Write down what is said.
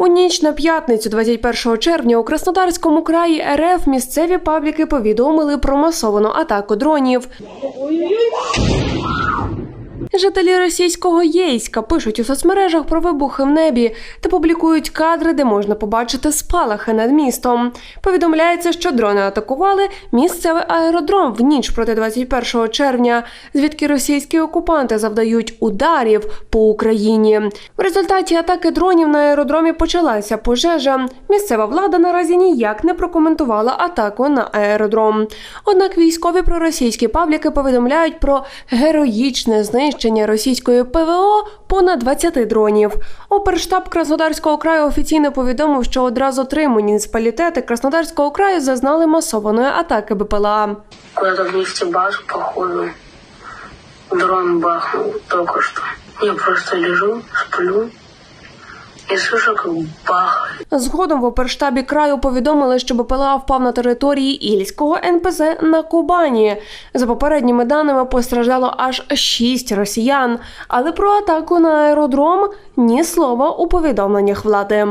У ніч на п'ятницю, 21 червня, у Краснодарському краї РФ місцеві пабліки повідомили про масовану атаку дронів. Жителі російського Єйська пишуть у соцмережах про вибухи в небі та публікують кадри, де можна побачити спалахи над містом. Повідомляється, що дрони атакували місцевий аеродром в ніч проти 21 червня, звідки російські окупанти завдають ударів по Україні. В результаті атаки дронів на аеродромі почалася пожежа. Місцева влада наразі ніяк не прокоментувала атаку на аеродром. Однак військові проросійські пабліки повідомляють про героїчне знищення російської ПВО понад 20 дронів. Оперштаб Краснодарського краю офіційно повідомив, що одразу три муніципалітети Краснодарського краю зазнали масованої атаки БПЛА. Куда-то в нефтебазу, походу. Дрон бахнул только что. Я просто лежу, сплю Згодом в оперштабі краю повідомили, що БПЛА впав на території Ільського НПЗ на Кубані. За попередніми даними постраждало аж шість росіян. Але про атаку на аеродром ні слова у повідомленнях влади.